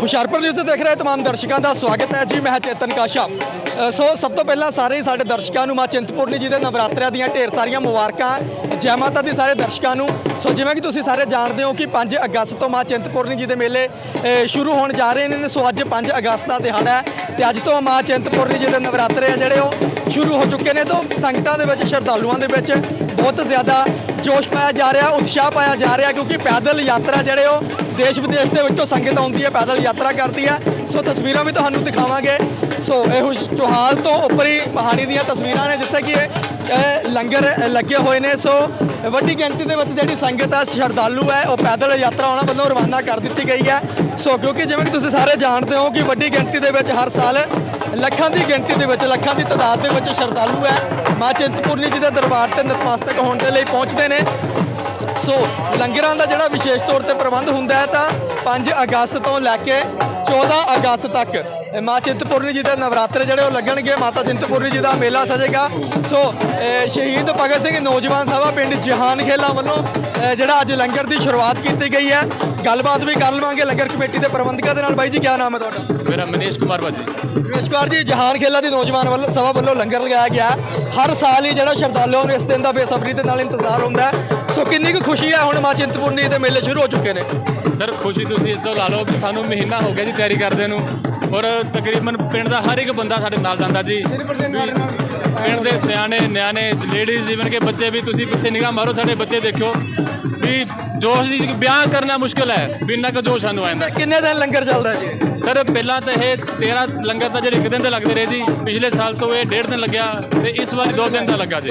Hoshiarpur news ਦੇਖ ਰਹੇ ਤਮਾਮ ਦਰਸ਼ਕਾਂ ਦਾ ਸਵਾਗਤ ਹੈ ਜੀ, ਮੈਂ ਚੇਤਨ ਕਾਸ਼ਾ। ਸੋ ਸਭ ਤੋਂ ਪਹਿਲਾਂ ਸਾਰੇ ਹੀ ਸਾਡੇ ਦਰਸ਼ਕਾਂ ਨੂੰ, ਮਾਂ ਚਿੰਤਪੁਰਨੀ ਜੀ ਦੇ ਨਵਰਾਤਰਿਆਂ ਦੀਆਂ ਢੇਰ ਸਾਰੀਆਂ ਮੁਬਾਰਕਾਂ, ਜੈ ਮਾਤਾ ਦੀ ਸਾਰੇ ਦਰਸ਼ਕਾਂ ਨੂੰ। ਸੋ ਜਿਵੇਂ ਕਿ ਤੁਸੀਂ ਸਾਰੇ ਜਾਣਦੇ ਹੋ ਕਿ 5 ਅਗਸਤ ਤੋਂ ਮਾਂ ਚਿੰਤਪੁਰਨੀ ਜੀ ਦੇ ਮੇਲੇ ਸ਼ੁਰੂ ਹੋਣ ਜਾ ਰਹੇ ਨੇ। ਸੋ ਅੱਜ 5 ਅਗਸਤ ਦਾ ਦਿਹਾੜਾ ਹੈ ਤੇ ਅੱਜ ਤੋਂ ਮਾਂ ਚਿੰਤਪੁਰਨੀ ਜੀ ਦੇ ਨਵਰਾਤਰੇ ਆ ਜਿਹੜੇ ਉਹ ਸ਼ੁਰੂ ਹੋ ਚੁੱਕੇ ਨੇ। ਤੋਂ ਸੰਗਤਾਂ ਦੇ ਵਿੱਚ, ਸ਼ਰਧਾਲੂਆਂ ਦੇ ਵਿੱਚ ਬਹੁਤ ਜ਼ਿਆਦਾ ਜੋਸ਼ ਪਾਇਆ ਜਾ ਰਿਹਾ, ਉਤਸ਼ਾਹ ਪਾਇਆ ਜਾ ਰਿਹਾ ਕਿਉਂਕਿ ਪੈਦਲ ਯਾਤਰਾ ਜਿਹੜੇ ਉਹ ਦੇਸ਼ ਵਿਦੇਸ਼ ਦੇ ਵਿੱਚੋਂ ਸੰਗਤ ਆਉਂਦੀ ਹੈ, ਪੈਦਲ ਯਾਤਰਾ ਕਰਦੀ ਹੈ। ਸੋ ਤਸਵੀਰਾਂ ਵੀ ਤੁਹਾਨੂੰ ਦਿਖਾਵਾਂਗੇ। ਸੋ ਇਹ ਚੋਹਾਲ ਤੋਂ ਉੱਪਰੀ ਪਹਾੜੀ ਦੀਆਂ ਤਸਵੀਰਾਂ ਨੇ ਜਿੱਥੇ ਕਿ ਲੰਗਰ ਲੱਗੇ ਹੋਏ ਨੇ। ਸੋ ਵੱਡੀ ਗਿਣਤੀ ਦੇ ਵਿੱਚ ਜਿਹੜੀ ਸੰਗਤ ਹੈ ਸ਼ਰਧਾਲੂ ਹੈ, ਉਹ ਪੈਦਲ ਯਾਤਰਾ ਉਹਨਾਂ ਵੱਲੋਂ ਰਵਾਨਾ ਕਰ ਦਿੱਤੀ ਗਈ ਹੈ। ਸੋ ਕਿਉਂਕਿ ਜਿਵੇਂ ਕਿ ਤੁਸੀਂ ਸਾਰੇ ਜਾਣਦੇ ਹੋ ਕਿ ਵੱਡੀ ਗਿਣਤੀ ਦੇ ਵਿੱਚ ਹਰ ਸਾਲ ਲੱਖਾਂ ਦੀ ਗਿਣਤੀ ਦੇ ਵਿੱਚ, ਲੱਖਾਂ ਦੀ ਤਾਦਾਦ ਦੇ ਵਿੱਚ ਸ਼ਰਧਾਲੂ ਹੈ। ਮਾਂ ਚਿੰਤਪੁਰਨੀ ਜੀ ਦੇ ਦਰਬਾਰ ਤੇ ਨਤਮਸਤਕ ਹੋਣ ਦੇ ਲਈ ਪਹੁੰਚਦੇ ਨੇ। ਸੋ ਲੰਗਰਾਂ ਦਾ ਜਿਹੜਾ ਵਿਸ਼ੇਸ਼ ਤੌਰ ਤੇ ਪ੍ਰਬੰਧ ਹੁੰਦਾ ਹੈ, ਤਾਂ 5 ਅਗਸਤ ਤੋਂ ਲੈ ਕੇ 14 ਅਗਸਤ ਤੱਕ ਮਾਂ ਚਿੰਤਪੁਰਨੀ ਜੀ ਦੇ ਨਵਰਾਤਰੇ ਜਿਹੜੇ ਉਹ ਲੱਗਣਗੇ, ਮਾਤਾ ਚਿੰਤਪੁਰਨੀ ਜੀ ਦਾ ਮੇਲਾ ਸਜੇਗਾ। ਸੋ ਸ਼ਹੀਦ ਭਗਤ ਸਿੰਘ ਨੌਜਵਾਨ ਸਭਾ ਪਿੰਡ ਜਹਾਨ ਖੇਲਾ ਵੱਲੋਂ ਜਿਹੜਾ ਅੱਜ ਲੰਗਰ ਦੀ ਸ਼ੁਰੂਆਤ ਕੀਤੀ ਗਈ ਹੈ। ਗੱਲਬਾਤ ਵੀ ਕਰ ਲਵਾਂਗੇ ਲੰਗਰ ਕਮੇਟੀ ਦੇ ਪ੍ਰਬੰਧਕਾਂ ਦੇ ਨਾਲ। ਬਾਈ ਜੀ ਕੀ ਨਾਮ ਹੈ ਤੁਹਾਡਾ? ਮੇਰਾ ਮਨੀਸ਼ ਕੁਮਾਰ ਭਾਜੀ ਰਮੇਸ਼ ਕੁਮਾਰ ਜੀ ਜਹਾਨ ਖੇਲਾ ਦੀ ਨੌਜਵਾਨ ਵੱਲੋਂ ਸਭਾ ਵੱਲੋਂ ਲੰਗਰ ਲਗਾਇਆ ਗਿਆ। ਹਰ ਸਾਲ ਹੀ ਜਿਹੜਾ ਸ਼ਰਧਾਲੂਆਂ ਨੂੰ ਇਸ ਦਿਨ ਦਾ ਬੇਸਬਰੀ ਦੇ ਨਾਲ ਇੰਤਜ਼ਾਰ ਹੁੰਦਾ ਸੋ ਕਿੰਨੀ ਕੁ ਖੁਸ਼ੀ ਹੈ ਹੁਣ ਮਾਂ ਚਿੰਤਪੁਰਨੀ ਦੇ ਮੇਲੇ ਸ਼ੁਰੂ ਹੋ ਚੁੱਕੇ ਨੇ? ਸਰ ਖੁਸ਼ੀ ਤੁਸੀਂ ਇਸ ਤੋਂ ਲਾ ਲਓ ਕਿ ਸਾਨੂੰ ਮਹੀਨਾ ਹੋ ਗਿਆ ਜੀ ਤਿਆਰੀ ਕਰਦੇ ਨੂੰ। ਔਰ ਤਕਰੀਬਨ ਪਿੰਡ ਦਾ ਹਰ ਇੱਕ ਬੰਦਾ ਸਾਡੇ ਨਾਲ ਜਾਂਦਾ ਜੀ। ਪਿੰਡ ਦੇ ਸਿਆਣੇ ਨਿਆਣੇ ਲੇਡੀਜ਼ ਇਵਨ ਕਿ ਬੱਚੇ ਵੀ ਤੁਸੀਂ ਪਿੱਛੇ ਨਿਗਾਹ ਮਾਰੋ ਸਾਡੇ ਬੱਚੇ ਦੇਖਿਓ ਵੀ ਜੋਸ਼ ਦੀ ਬਿਆਨ ਕਰਨਾ ਮੁਸ਼ਕਲ ਹੈ ਵੀ ਇੰਨਾ ਕੁ ਜੋਸ਼ ਸਾਨੂੰ ਆਉਂਦਾ ਕਿੰਨੇ ਦਿਨ ਲੰਗਰ ਚੱਲਦਾ ਜੀ? ਸਰ ਪਹਿਲਾਂ ਤਾਂ ਇਹ 13 ਲੰਗਰ ਤਾਂ ਜਿਹੜੇ ਇੱਕ ਦਿਨ ਦੇ ਲੱਗਦੇ ਰਹੇ ਜੀ ਪਿਛਲੇ ਸਾਲ ਤੋਂ ਇਹ ਡੇਢ ਦਿਨ ਲੱਗਿਆ ਤੇ ਇਸ ਵਾਰ ਦੋ ਦਿਨ ਦਾ ਲੱਗਾ ਜੀ।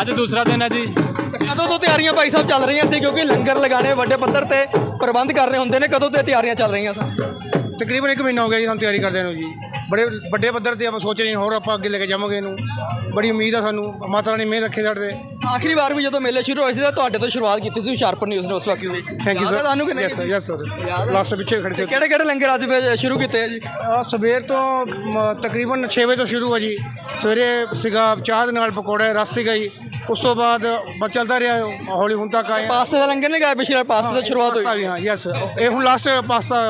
ਅੱਜ ਦੂਸਰਾ ਦਿਨ ਹੈ ਜੀ। ਕਦੋਂ ਤੋਂ ਤਿਆਰੀਆਂ ਭਾਈ ਸਾਹਿਬ ਚੱਲ ਰਹੀਆਂ ਸੀ ਕਿਉਂਕਿ ਲੰਗਰ ਲਗਾਣੇ ਵੱਡੇ ਪੱਧਰ ਤੇ ਪ੍ਰਬੰਧ ਕਰਨੇ ਹੁੰਦੇ ਨੇ ਕਦੋਂ ਤੋਂ ਤਿਆਰੀਆਂ ਚੱਲ ਰਹੀਆਂ ਸਨ? ਤਕਰੀਬਨ 1 ਮਹੀਨਾ ਹੋ ਗਿਆ ਜੀ ਸਾਨੂੰ ਤਿਆਰੀ ਕਰਦੇ ਨੂੰ ਜੀ। ਬੜੇ ਵੱਡੇ ਪੱਧਰ ਤੇ ਆਪਾਂ ਸੋਚ ਰਹੇ ਹਾਂ ਹੋਰ ਆਪਾਂ ਅੱਗੇ ਲੈ ਕੇ ਜਾਵਾਂਗੇ ਇਹਨੂੰ। ਬੜੀ ਉਮੀਦ ਆ ਸਾਨੂੰ ਮਾਤਾ ਰਾਣੀ ਮਿਹਰ ਰੱਖੇ ਸਾਡੇ ਤੇ। ਆਖਰੀ ਵਾਰ ਵੀ ਜਦੋਂ ਮੇਲੇ ਸ਼ੁਰੂ ਹੋਏ ਸੀ ਤਾਂ ਤੁਹਾਡੇ ਤੋਂ ਸ਼ੁਰੂਆਤ ਕੀਤੀ ਸੀ ਹੁਸ਼ਿਆਰਪੁਰ ਨਿਊਜ਼ ਨੇ ਉਸ ਵਕਤ ਵੀ। ਥੈਂਕ ਯੂ ਯਾਦ ਸਰ ਤੁਹਾਨੂੰ ਕਿ ਨਹੀਂ ਯੈਸ ਸਰ ਯੈਸ ਸਰ ਯਾਦ ਹੈ? ਲਾਸਟ ਪਿੱਛੇ ਖੜੇ ਸੀ। ਕਿਹੜੇ ਕਿਹੜੇ ਲੰਗਰ ਅੱਜ ਫਿਰ ਸ਼ੁਰੂ ਕੀਤੇ ਆ ਜੀ? ਆਹ ਸਵੇਰ ਤੋਂ ਮ, ਤਕਰੀਬਨ 6 ਵਜੇ ਤੋਂ ਸ਼ੁਰੂ ਹੋ ਜੀ। ਸਵੇਰੇ ਸੀਗਾ ਚਾਹ ਦੇ ਨਾਲ ਪਕੌੜੇ ਰਸ ਸੀਗਾ ਜੀ। ਉਸ ਤੋਂ ਬਾਅਦ ਬਸ ਚੱਲਦਾ ਰਿਹਾ ਹੌਲੀ ਹੁਣ ਤੱਕ ਆਏ ਪਾਸਤੇ ਦਾ ਲੰਗਰ ਨਹੀਂ ਗਾਇਆ ਪਿਛਲੇ ਪਾਸਤੇ ਤੋਂ ਸ਼ੁਰੂਆਤ ਹੋਈ। ਹਾਂ ਯੈਸ ਇਹ ਹੁਣ ਲਾਸਟ ਪਾਸਤਾ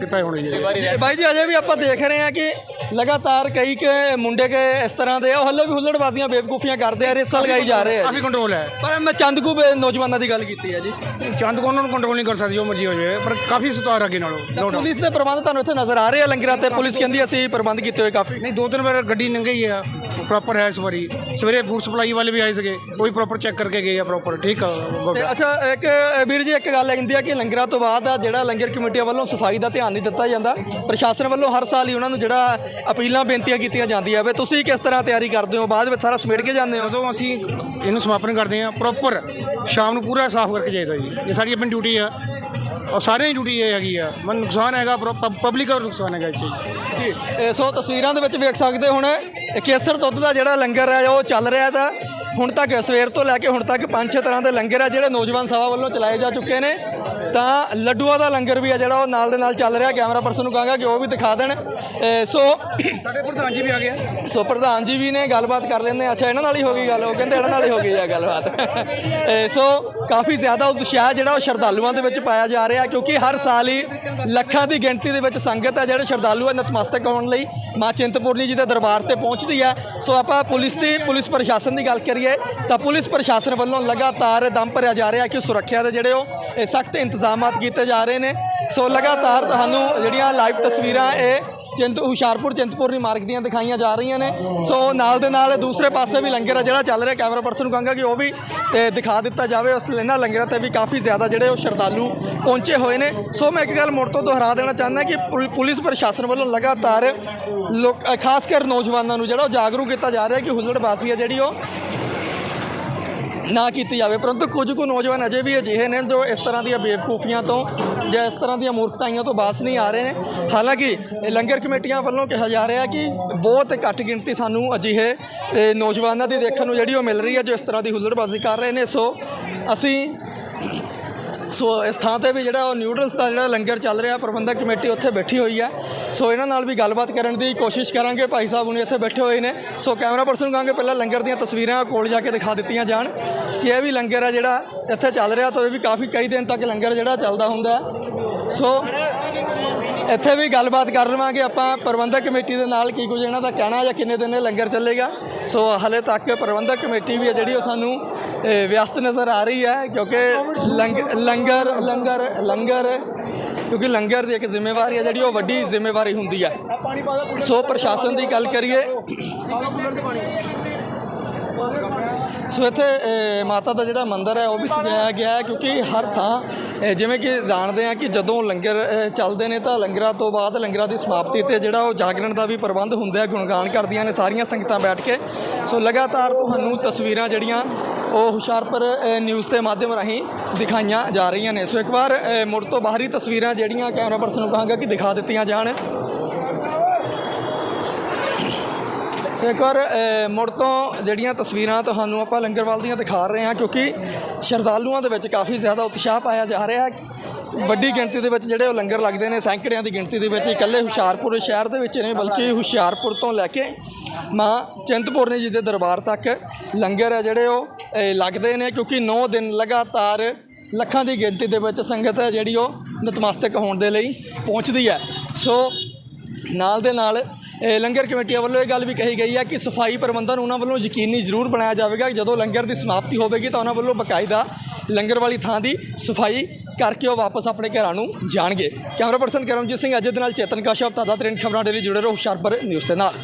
ਕੀਤਾ ਹੋਣੀ ਜੀ। ਬਾਈ ਜੀ ਅਜੇ ਵੀ ਆਪਾਂ ਦੇਖ ਰਹੇ ਹਾਂ ਕਿ ਲਗਾਤਾਰ ਕਈ ਕੇ ਮੁੰਡੇ ਕੇ ਇਸ ਤਰ੍ਹਾਂ ਦੇ ਉਹ ਹੱਲੇ ਵੀ ਹੁੱਲੜਬਾਜ਼ੀਆਂ ਬੇਵਕੂਫੀਆਂ ਕਰਦੇ ਆ ਰੇਸਾਂ ਲਗਾਈ ਜਾ ਰਹੇ ਆ ਕਾਫੀ ਕੰਟਰੋਲ ਹੈ। ਪਰ ਮੈਂ ਚੰਦਕੂ ਬੇ ਨੌਜਵਾਨਾਂ ਦੀ ਗੱਲ ਕੀਤੀ ਹੈ ਜੀ। ਚੰਦ ਕੋਨ ਨੂੰ ਕੰਟਰੋਲ ਨਹੀਂ ਕਰ ਸਕਦੇ ਜੋ ਮਰਜ਼ੀ ਹੋ ਜਾਵੇ ਪਰ ਕਾਫੀ ਸੁਧਾਰ ਅੱਗੇ ਨਾਲੋਂ ਪੁਲਿਸ ਦੇ ਪ੍ਰਬੰਧ ਤੁਹਾਨੂੰ ਇੱਥੇ ਨਜ਼ਰ ਆ ਰਹੇ ਆ ਲੰਗਰਾਂ ਤੇ। ਪੁਲਿਸ ਕਹਿੰਦੀ ਅਸੀਂ ਪ੍ਰਬੰਧ ਕੀਤੇ ਹੋਏ ਕਾਫੀ। ਨਹੀਂ ਦੋ ਤਿੰਨ ਵਾਰ ਗੱਡੀ ਨੰਗੀ ਆ। ਪ੍ਰੋਪਰ ਹੈ ਇਸ ਵਾਰੀ। ਸਵੇਰੇ ਫੂਡ ਸਪਲਾਈ ਵਾਲੇ ਵੀ ਆਏ ਸੀਗੇ ਉਹ ਵੀ ਪ੍ਰੋਪਰ ਚੈੱਕ ਕਰਕੇ ਗਏ ਆ ਪ੍ਰੋਪਰ ਠੀਕ ਆ ਤੇ ਅੱਛਾ ਇੱਕ ਵੀਰ ਜੀ ਇੱਕ ਗੱਲ ਹੁੰਦੀ ਆ ਕਿ ਲੰਗਰਾਂ ਤੋਂ ਬਾਅਦ ਆ ਜਿਹੜਾ ਲੰਗਰ ਕਮੇਟੀਆਂ ਵੱਲੋਂ ਸਫ਼ਾਈ ਦਾ ਧਿਆਨ ਨਹੀਂ ਦਿੱਤਾ ਜਾਂਦਾ ਪ੍ਰਸ਼ਾਸਨ ਵੱਲੋਂ ਹਰ ਸਾਲ ਹੀ ਉਹਨਾਂ ਨੂੰ ਜਿਹੜਾ ਅਪੀਲਾਂ ਬੇਨਤੀਆਂ ਕੀਤੀਆਂ ਜਾਂਦੀਆਂ ਵੇ। ਤੁਸੀਂ ਕਿਸ ਤਰ੍ਹਾਂ ਤਿਆਰੀ ਕਰਦੇ ਹੋ? ਬਾਅਦ ਵਿੱਚ ਸਾਰਾ ਸਮੇਟ ਕੇ ਜਾਂਦੇ ਹੋ? ਜਦੋਂ ਅਸੀਂ ਇਹਨੂੰ ਸਮਾਪਨ ਕਰਦੇ ਆ ਪ੍ਰੋਪਰ ਸ਼ਾਮ ਨੂੰ ਪੂਰਾ ਸਾਫ਼ ਕਰਕੇ ਜਾਈਦਾ ਜੀ। ਇਹ ਸਾਡੀ ਆਪਣੀ ਡਿਊਟੀ ਆ। ਔਰ ਸਾਰਿਆਂ ਦੀ ਡਿਊਟੀ ਇਹ ਹੈਗੀ ਆ। ਮਨ ਨੁਕਸਾਨ ਹੈਗਾ ਪਬਲਿਕ ਦਾ ਨੁਕਸਾਨ ਹੈਗਾ ਇਸ ਚੀਜ਼ ਜੀ, ਇਹ ਸੋ ਤਸਵੀਰਾਂ ਦੇ ਵਿੱਚ ਵੇਖ ਸਕਦੇ ਹੁਣ ਕੇਸਰ ਦੁੱਧ ਦਾ ਜਿਹੜਾ ਲੰਗਰ ਹੈ, ਉਹ ਚੱਲ ਰਿਹਾ ਤਾਂ ਹੁਣ ਤੱਕ ਸਵੇਰ ਤੋਂ ਲੈ ਕੇ ਹੁਣ ਤੱਕ ਪੰਜ ਛੇ ਤਰ੍ਹਾਂ ਦੇ ਲੰਗਰ ਆ ਜਿਹੜੇ ਨੌਜਵਾਨ ਸਭਾ ਵੱਲੋਂ ਚਲਾਏ ਜਾ ਚੁੱਕੇ ਨੇ। ਤਾਂ ਲੱਡੂਆਂ ਦਾ ਲੰਗਰ ਵੀ ਆ ਜਿਹੜਾ ਉਹ ਨਾਲ ਦੇ ਨਾਲ ਚੱਲ ਰਿਹਾ ਕੈਮਰਾ ਪਰਸਨ ਨੂੰ ਕਹਾਂਗਾ ਕਿ ਉਹ ਵੀ ਦਿਖਾ ਦੇਣ। ਸੋ ਸਾਡੇ ਪ੍ਰਧਾਨ ਜੀ ਵੀ ਆ ਗਏ ਸੋ ਪ੍ਰਧਾਨ ਜੀ ਵੀ ਨੇ ਗੱਲਬਾਤ ਕਰ ਲੈਂਦੇ। ਅੱਛਾ ਇਹਨਾਂ ਨਾਲ ਹੀ ਹੋ ਗਈ ਗੱਲ ਉਹ ਕਹਿੰਦੇ ਇਹਨਾਂ ਨਾਲ ਹੀ ਹੋ ਗਈ ਆ ਗੱਲਬਾਤ। ਸੋ ਕਾਫੀ ਜ਼ਿਆਦਾ ਉਤਸ਼ਾਹ ਜਿਹੜਾ ਉਹ ਸ਼ਰਧਾਲੂਆਂ ਦੇ ਵਿੱਚ ਪਾਇਆ ਜਾ ਰਿਹਾ ਕਿਉਂਕਿ ਹਰ ਸਾਲ ਹੀ ਲੱਖਾਂ ਦੀ ਗਿਣਤੀ ਦੇ ਵਿੱਚ ਸੰਗਤ ਹੈ ਜਿਹੜੇ ਸ਼ਰਧਾਲੂ ਹੈ ਨਤਮਸਤਕ ਹੋਣ ਲਈ। ਮਾਂ ਚਿੰਤਪੁਰਨੀ ਜੀ ਦੇ ਦਰਬਾਰ ਤੇ ਪਹੁੰਚਦੀ ਹੈ ਸੋ ਆਪਾਂ ਪੁਲਿਸ ਦੀ ਪੁਲਿਸ ਪ੍ਰਸ਼ਾਸਨ ਦੀ ਗੱਲ ਕਰੀਏ ਤਾਂ ਪੁਲਿਸ ਪ੍ਰਸ਼ਾਸਨ ਵੱਲੋਂ ਲਗਾਤਾਰ ਦਮ ਭਰਿਆ ਜਾ ਰਿਹਾ ਕਿ ਸੁਰੱਖਿਆ ਦੇ ਜਿਹੜੇ ਉਹ ਸਖਤ ਇੰਤਜ਼ਾਮਾਤ ਕੀਤੇ ਜਾ ਰਹੇ ਨੇ। ਸੋ ਲਗਾਤਾਰ ਤੁਹਾਨੂੰ ਜਿਹੜੀਆਂ ਲਾਈਵ ਤਸਵੀਰਾਂ ਇਹ ਚਿੰਤ, ਹੁਸ਼ਿਆਰਪੁਰ, ਚਿੰਤਪੁਰਨੀ ਮਾਰਗ ਦੀਆਂ ਦਿਖਾਈਆਂ ਜਾ ਰਹੀਆਂ ਨੇ। ਸੋ ਨਾਲ ਦੇ ਨਾਲ ਦੂਸਰੇ ਪਾਸੇ ਵੀ ਲੰਗਰ ਆ ਜਿਹੜਾ ਚੱਲ ਰਿਹਾ। ਕੈਮਰਾ ਪਰਸਨ ਨੂੰ ਕਹਾਂਗਾ ਕਿ ਉਹ ਵੀ, ਤੇ ਦਿਖਾ ਦਿੱਤਾ ਜਾਵੇ। ਉਸ ਇਹਨਾਂ ਲੰਗਰਾਂ ਤੇ ਵੀ ਕਾਫੀ ਜ਼ਿਆਦਾ ਜਿਹੜੇ ਉਹ ਸ਼ਰਧਾਲੂ ਪਹੁੰਚੇ ਹੋਏ ਨੇ। ਸੋ ਮੈਂ ਇੱਕ ਗੱਲ ਮੁੜ ਤੋਂ ਦੁਹਰਾ ਦੇਣਾ ਚਾਹੁੰਦਾ ਕਿ ਪੁਲ- ਪੁਲਿਸ ਪ੍ਰਸ਼ਾਸਨ ਵੱਲੋਂ ਲਗਾਤਾਰ ਲੋਕ ਖਾਸ ਕਰ ਨੌਜਵਾਨਾਂ ਨੂੰ ਜਿਹੜਾ ਉਹ ਜਾਗਰੂਕ ਕੀਤਾ ਜਾ ਰਿਹਾ ਕਿ ਹੁੱਲੜਬਾਜ਼ੀ ਹੈ ਜਿਹੜੀ ਉਹ ਨਾ ਕੀਤੀ ਜਾਵੇ, ਪਰੰਤੂ ਕੁਝ ਕੁ ਨੌਜਵਾਨ ਅਜੇ ਵੀ ਅਜਿਹੇ ਨੇ ਜੋ ਇਸ ਤਰ੍ਹਾਂ ਦੀਆਂ ਬੇਵਕੂਫੀਆਂ ਤੋਂ ਜਾਂ ਇਸ ਤਰ੍ਹਾਂ ਦੀਆਂ ਮੂਰਖਤਾਈਆਂ ਤੋਂ ਬਾਸ ਨਹੀਂ ਆ ਰਹੇ ਨੇ। ਹਾਲਾਂਕਿ ਲੰਗਰ ਕਮੇਟੀਆਂ ਵੱਲੋਂ ਕਿਹਾ ਜਾ ਰਿਹਾ ਕਿ ਬਹੁਤ ਘੱਟ ਗਿਣਤੀ ਸਾਨੂੰ ਅਜਿਹੇ ਨੌਜਵਾਨਾਂ ਦੀ ਦੇਖਣ ਨੂੰ ਜਿਹੜੀ ਉਹ ਮਿਲ ਰਹੀ ਹੈ, ਜੋ ਇਸ ਤਰ੍ਹਾਂ ਦੀ ਹੁੱਲੜਬਾਜ਼ੀ ਕਰ ਰਹੇ ਨੇ। ਸੋ, ਅਸੀਂ ਸੋ ਇਸ ਥਾਂ ਤੇ ਵੀ ਜਿਹੜਾ ਉਹ ਨਿਊਡਲਸ ਦਾ ਜਿਹੜਾ ਲੰਗਰ ਚੱਲ ਰਿਹਾ, ਪ੍ਰਬੰਧਕ ਕਮੇਟੀ ਉੱਥੇ ਬੈਠੀ ਹੋਈ ਹੈ। ਸੋ ਇਹਨਾਂ ਨਾਲ ਵੀ ਗੱਲਬਾਤ ਕਰਨ ਦੀ ਕੋਸ਼ਿਸ਼ ਕਰਾਂਗੇ। ਭਾਈ ਸਾਹਿਬ ਹੁਣੇ ਇੱਥੇ ਬੈਠੇ ਹੋਏ ਨੇ। ਸੋ ਕੈਮਰਾ ਪਰਸਨ ਨੂੰ ਕਹਾਂਗੇ ਪਹਿਲਾਂ ਲੰਗਰ ਦੀਆਂ ਤਸਵੀਰਾਂ ਕੋਲ ਜਾ ਕੇ ਦਿਖਾ ਦਿੱਤੀਆਂ ਜਾਣ ਕਿ ਇਹ ਵੀ ਲੰਗਰ ਹੈ ਜਿਹੜਾ ਇੱਥੇ ਚੱਲ ਰਿਹਾ। ਤਾਂ ਇਹ ਵੀ ਕਾਫੀ ਕਈ ਦਿਨ ਤੱਕ ਲੰਗਰ ਜਿਹੜਾ ਚੱਲਦਾ ਹੁੰਦਾ। ਸੋ ਇੱਥੇ ਵੀ ਗੱਲਬਾਤ ਕਰ ਲਵਾਂਗੇ ਆਪਾਂ। ਪ੍ਰਬੰਧਕ ਕਮੇਟੀ ਦੇ ਨਾਲ ਕੀ ਕੁਝ ਇਹਨਾਂ ਦਾ ਕਹਿਣਾ ਜਾਂ ਕਿੰਨੇ ਦਿਨ ਇਹ ਲੰਗਰ ਚੱਲੇਗਾ। ਸੋ ਹਲੇ ਤੱਕ ਪ੍ਰਬੰਧਕ ਕਮੇਟੀ ਵੀ ਹੈ ਜਿਹੜੀ ਉਹ ਸਾਨੂੰ ਵਿਅਸਤ ਨਜ਼ਰ ਆ ਰਹੀ ਹੈ, ਕਿਉਂਕਿ ਲੰਗ- ਲੰਗਰ ਲੰਗਰ ਲੰਗਰ, ਕਿਉਂਕਿ ਲੰਗਰ ਦੀ ਇੱਕ ਜ਼ਿੰਮੇਵਾਰੀ ਹੈ ਜਿਹੜੀ ਉਹ ਵੱਡੀ ਜ਼ਿੰਮੇਵਾਰੀ ਹੁੰਦੀ ਹੈ। ਸੋ ਪ੍ਰਸ਼ਾਸਨ ਦੀ ਗੱਲ ਕਰੀਏ ਸੋ ਇੱਥੇ ਮਾਤਾ ਦਾ ਜਿਹੜਾ ਮੰਦਿਰ ਹੈ, ਉਹ ਵੀ ਸਜਾਇਆ ਗਿਆ ਹੈ, ਕਿਉਂਕਿ ਹਰ ਥਾਂ ਜਿਵੇਂ ਕਿ ਜਾਣਦੇ ਆ ਕਿ ਜਦੋਂ ਲੰਗਰ ਚੱਲਦੇ ਨੇ ਤਾਂ ਲੰਗਰਾਂ ਤੋਂ ਬਾਅਦ ਲੰਗਰਾਂ ਦੀ ਸਮਾਪਤੀ ਤੇ ਜਿਹੜਾ ਉਹ ਜਾਗਰਣ ਦਾ ਵੀ ਪ੍ਰਬੰਧ ਹੁੰਦਾ ਹੈ, ਗੁਣਗਾਨ ਕਰਦੀਆਂ ਨੇ ਸਾਰੀਆਂ ਸੰਗਤਾਂ ਬੈਠ ਕੇ। ਸੋ ਲਗਾਤਾਰ ਤੁਹਾਨੂੰ ਤਸਵੀਰਾਂ ਜਿਹੜੀਆਂ, ਉਹ ਹੁਸ਼ਿਆਰਪੁਰ ਨਿਊਜ਼ ਦੇ ਮਾਧਿਅਮ ਰਾਹੀਂ ਦਿਖਾਈਆਂ ਜਾ ਰਹੀਆਂ ਨੇ। ਸੋ ਇੱਕ ਵਾਰ ਮੁੜ ਤੋਂ ਬਾਹਰੀ ਤਸਵੀਰਾਂ ਜਿਹੜੀਆਂ ਕੈਮਰਾ ਪਰਸਨ ਨੂੰ ਕਹਾਂਗਾ ਕਿ ਦਿਖਾ ਦਿੱਤੀਆਂ ਜਾਣ। ਸੋ ਇੱਕ ਵਾਰ ਮੁੜ ਤੋਂ ਜਿਹੜੀਆਂ ਤਸਵੀਰਾਂ ਤੁਹਾਨੂੰ ਆਪਾਂ ਲੰਗਰਵਾਲ ਦੀਆਂ ਦਿਖਾ ਰਹੇ ਹਾਂ, ਕਿਉਂਕਿ ਸ਼ਰਧਾਲੂਆਂ ਦੇ ਵਿੱਚ ਕਾਫੀ ਜ਼ਿਆਦਾ ਉਤਸ਼ਾਹ ਪਾਇਆ ਜਾ ਰਿਹਾ ਹੈ। ਵੱਡੀ ਗਿਣਤੀ ਦੇ ਵਿੱਚ ਜਿਹੜੇ ਉਹ ਲੰਗਰ ਲੱਗਦੇ ਨੇ, ਸੈਂਕੜਿਆਂ ਦੀ ਗਿਣਤੀ ਦੇ ਵਿੱਚ ਇਕੱਲੇ ਹੁਸ਼ਿਆਰਪੁਰ ਸ਼ਹਿਰ ਦੇ ਵਿੱਚ ਨਹੀਂ ਬਲਕਿ ਹੁਸ਼ਿਆਰਪੁਰ ਤੋਂ ਲੈ ਕੇ ਮਾਂ ਚਿੰਤਪੁਰਨੀ ਜੀ ਦੇ ਦਰਬਾਰ ਤੱਕ ਲੰਗਰ ਹੈ ਜਿਹੜੇ ਉਹ ਲੱਗਦੇ ਨੇ, ਕਿਉਂਕਿ 9 ਦਿਨ ਲਗਾਤਾਰ ਲੱਖਾਂ ਦੀ ਗਿਣਤੀ ਦੇ ਵਿੱਚ ਸੰਗਤ ਹੈ ਜਿਹੜੀ ਉਹ ਨਤਮਸਤਕ ਹੋਣ ਦੇ ਲਈ ਪਹੁੰਚਦੀ ਹੈ। ਸੋ ਨਾਲ ਦੇ ਨਾਲ ਲੰਗਰ ਕਮੇਟੀਆਂ ਵੱਲੋਂ ਇਹ ਗੱਲ ਵੀ ਕਹੀ ਗਈ ਹੈ ਕਿ ਸਫ਼ਾਈ ਪ੍ਰਬੰਧਨ ਉਹਨਾਂ ਵੱਲੋਂ ਯਕੀਨੀ ਜ਼ਰੂਰ ਬਣਾਇਆ ਜਾਵੇਗਾ ਜਦੋਂ ਲੰਗਰ ਦੀ ਸਮਾਪਤੀ ਹੋਵੇਗੀ ਤਾਂ ਉਹਨਾਂ ਵੱਲੋਂ ਬਕਾਇਦਾ ਲੰਗਰ ਵਾਲੀ ਥਾਂ ਦੀ ਸਫ਼ਾਈ ਕਰਕੇ ਉਹ ਵਾਪਸ ਆਪਣੇ ਘਰਾਂ ਨੂੰ ਜਾਣਗੇ। ਕੈਮਰਾ ਪਰਸਨ ਕਰਮਜੀਤ ਸਿੰਘ ਅਜੇ ਦੇ ਨਾਲ ਚੇਤਨ ਕਾਸ਼ਪ ਤਾਜ਼ਾ ਤਰੀਨ ਖਬਰਾਂ ਦੇ ਲਈ ਜੁੜੇ ਰਹੋ ਹੁਸ਼ਿਆਰਪੁਰ ਨਿਊਜ਼ ਦੇ ਨਾਲ।